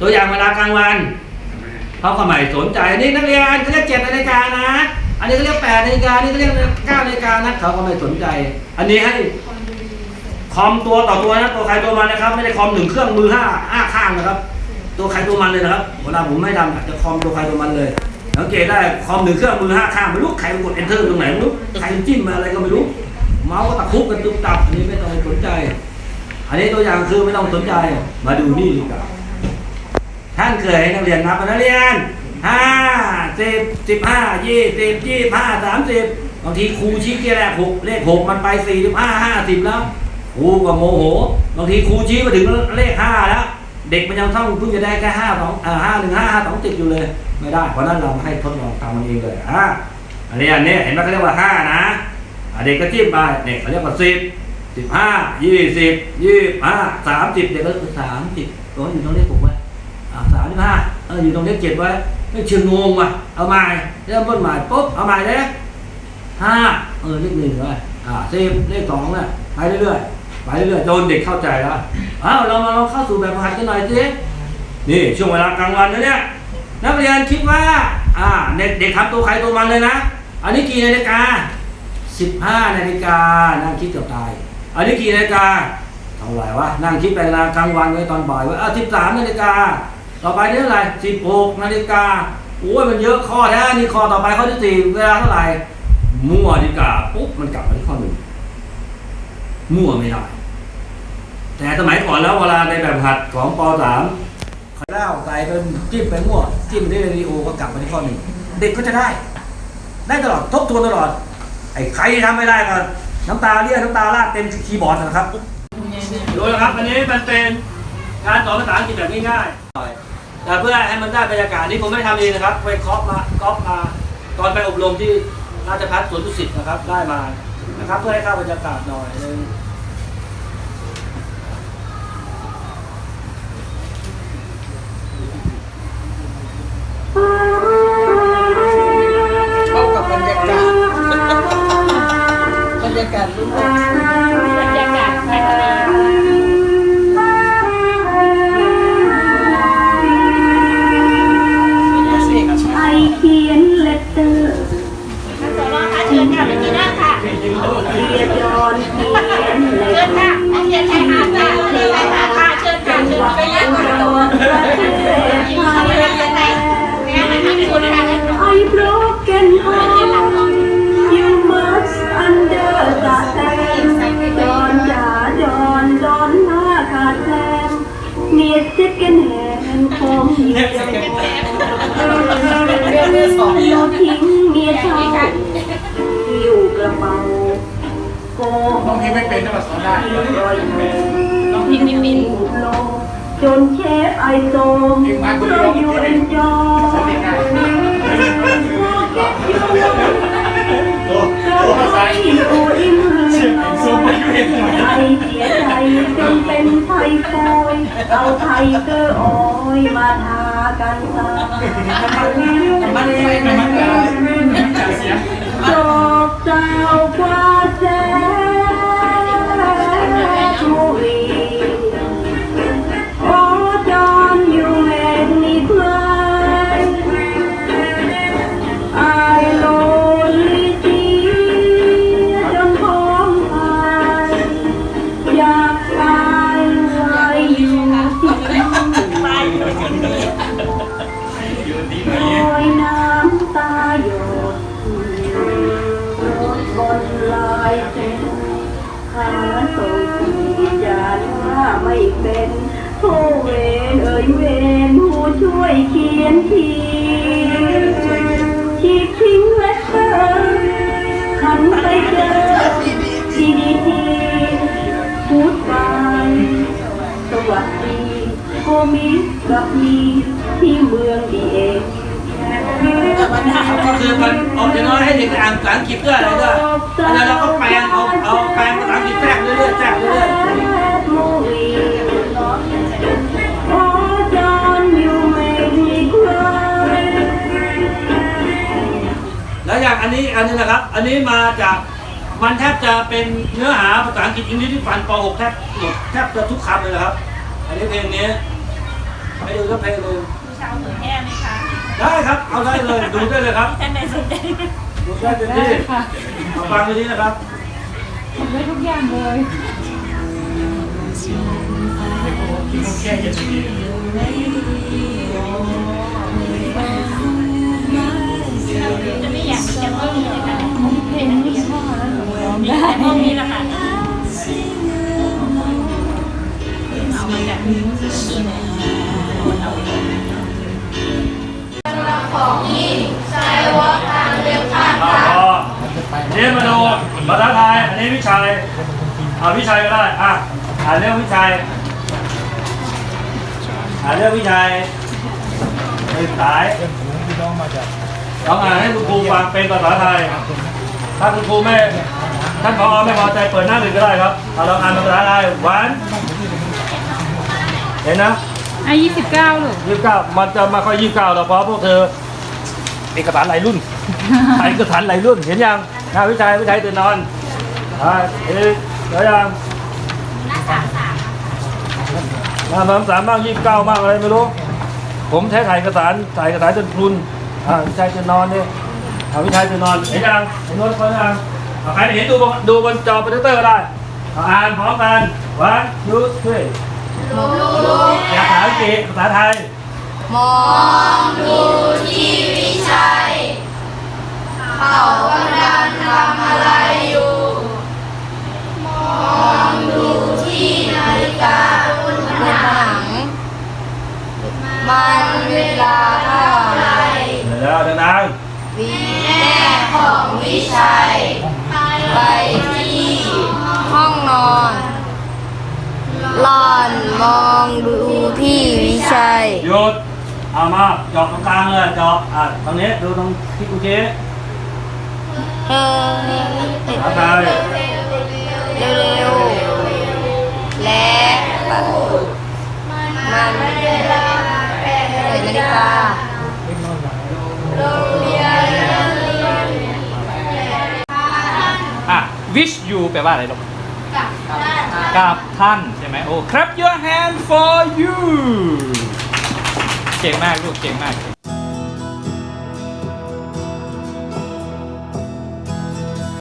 ตัวอย่างเวลากลางวันเขาก็ไม่สนใจนี่นักเรียนเขาเรียกเจ็ดนาฬิกานะ อันนี้เขาเรียกแปดนาฬิกานี่เขาเรียกเก้านาฬิกานะเขาก็ไม่สนใจ อันนี้ให้คอมตัวต่อตัวนะตัวใครตัวมันนะครับ ไม่ได้คอมหนึ่งเครื่องมือห้าห้าข้างนะครับ ตัวใครตัวมันเลยนะครับเวลาผมไม่ทำจะคอมตัวใครตัวมันเลยสังเกตได้คอมหนึ่งเครื่องมือห้าข้างไม่รู้ใครกด enter ตรงไหนไม่รู้ใครจิ้มมาอะไรก็ไม่รู้ เมาส์ก็ตะคุบกันตุ๊บตับอันนี้ไม่ต้องสนใจ อันนี้ตัวอย่างคือไม่ต้องสนใจมาดูนี่ดีกว่า ท่านเคยให้นักเรียนนับนักเรียนห้าสิบสิบห้ายี่สิบยี่ห้าสามสิบบางทีครูชี้แค่แรกหกเลขหกมันไปสี่สิบห้าห้าสิบแล้วครูก็โมโหบางทีครูชี้มาถึงเลขห้าแล้ว เด็กมันยังท่องเพิ่งจะได้แค่ห้าสองห้าหนึ่งห้าห้าสองติดอยู่เลย ไม่ได้ เพราะนั้นเราให้ทดลองทำมันเองเลยอะอันนี้อันนี้เห็นไหมเขาเรียกว่าห้านะเด็กก็จิ้มไปเด็กเขาเรียกว่าสิบสิบห้ายี่สิบยี่ห้าสามสิบเด็กก็คือสามสิบตัวอยู่ตรงเลขหกไว้อ่าสามสิบห้าเอออยู่ตรงเลขเจ็ดไว้ไม่เชิงงงว่ะเอาใหม่เริ่มต้นใหม่ปุ๊บเอาใหม่เลยห้าเออเลขหนึ่งไว้อ่าสิบเลขสองน่ะไปเรื่อยๆไปเรื่อยๆจนเด็กเข้าใจแล้วอ้าวเรามาลองเข้าสู่แบบฝึกหัดกันหน่อยสินี่ช่วงเวลากลางวันนะเนี่ยนักเรียนคิดว่าอ่าเด็กเด็กทำตัวใครตัวมันเลยนะ อันนี้กี่นาฬิกาสิบห้านาฬิกานั่งคิดเกับตาย อันนี้กี่นาฬิกาเท่าไหร่วะนั่งคิดไปนานกลางวันไว้ตอนบ่ายไว้อะสิบสามนาฬิกา ต่อไปนี่เท่าไหร่สิบหกนาฬิกาโอ้ยมันเยอะข้อแท้นี่ข้อต่อไปข้อที่สี่เวลาเท่าไหร่มั่วดีกว่าปุ๊บมันกลับมาที่ข้อหนึ่งมั่วไม่ได้ แต่สมัยก่อนแล้วเวลาในแบบหัดของป .3 เล่าใส่เป็นจิ้มไปมั่วจิ้มได้เรดิโอก็กลับมาที่ข้อหนึ่งเด็กก็จะได้ ได้ตลอดทบทวนตลอด ไอ้ใครทำไม่ได้ก็น้ำตาเรียกน้ำตาลาดเต็มคีย์บอร์ดนะครับดูนะครับอันนี้มันเป็นการสอนภาษาอังกฤษแบบง่ายๆ แต่เพื่อให้มันได้บรรยากาศนี้ผมไม่ทำเองนะครับ ไปคอปมาก๊อปมา ตอนไปอบรมที่ราชพัฒสวนดุสิตนะครับ ได้มานะครับ เพื่อให้เข้าบรรยากาศหน่อยนึง broken heart you must under the sand ดอนจ๋าดอนดอนหน้าขาดแคลนเมียเซ็กันแหนผมเมียเรื่องที่สองเราทิ้งเมียเช่าอยู่กระเป๋าโกน้องพี่ไม่เป็นแต่ว่าสอนได้รอยแผลน้องพิมพ์มินโลจนเชฟไอโซมเพราะอยู่เอ็นจอยสอนได้ เราไปอยู่อินเมืองไทยเสียใจจนเป็นไทยโฟยเอาไทยเกอร์ออยมาทากันตามันไม่มันมันเสียดอกเจ้าว่าแส เป็นโทเวนเอ่ยเวนผู้ช่วยเขียนทีชีกทิ้งและเธอขันไปเจอทีดีทีพูดไปสวัสดีโกมิกับมีที่เมืองดีเองก็คือมันเอาอย่างน้อยให้เด็กอ่านภาษาอังกฤษด้วยอะไรด้วยอันนั้นเราก็แปลงเอาเอาแปลงภาษาอังกฤษแทรกเรื่อยๆแทรกเรื่อยๆ นนี้อันนี้นะครับ อันนี้มาจากมันแทบจะเป็นเนื้อหาภาษาอังกฤษอังกฤษที่ฟันป .6 แทบหมดแทบจะทุกคำเลยนะครับ อันนี้เพลงนี้ไม่ดูก็เพลงเลยผู้ชาวเหมือนแห้ไหมคะได้ครับ เอาได้เลยดูได้เลยครับท่านใดสนใจดูได้เต็มที่เอาฟังดูนี้นะครับได้ทุกอย่างเลยจะ เพิ่มเลยค่ะเพลงนี้ชอบแล้วหนูร้องมีได้แต่พวกนี้แหละค่ะเอามาจากนี่เลยเอาไปอ๋อนี่มาดูภาษาไทยอันนี้วิชัยเอาวิชัยก็ได้อะอ่านเรื่องวิชัยอ่านเรื่องวิชัยเป็นสาย ลองอ่านให้คุณครูฟังเป็นภาษาไทย ถ้าคุณครูไม่ ท่านพอไม่พอใจเปิดหน้าหนึ่งก็ได้ครับเอาลองอ่านเป็นภาษาไทยวันเห็นนะอะยี่สิบเก้าลูกยี่สิบเก้ามันจะมาค่อยยี่สิบเก้าหรอกเพราะพวกเธอ เอกสารหลายรุ่นไทยเอกสารหลายรุ่น เห็นยังหน้าวิชัยวิชัยตื่นนอนอ่าเอ๊ะเดี๋ยวยังหน้าสามสามหน้าสามสามบ้างยี่สิบเก้าบ้างอะไรไม่รู้ ผมใช้ถ่ายเอกสารถ่ายเอกสารจนพรุน อ่าวิชัยตื่นนอนนี่อ่าวิชัยตื่นนอนเห็นยังเห็นรถคนยังเอาใครไม่เห็นดูบนดูบนจอโปรเจคเตอร์ก็ได้เอาอ่านพร้อมกันวันยูช่วยอยากถามอังกฤษภาษาไทยมัน ไปที่ห้องนอนหลอนมองดูที่วิชัยๆหยุดเอามาเจาะตรงกลางเลยเจาะอะตรงนี้ดูตรงที่กูชี้เออภาษาไท wish you แปลว่าอะไรลูกกับท่านใช่ไหมโอ้ clap your hand for you เก่งมากลูกเก่งมาก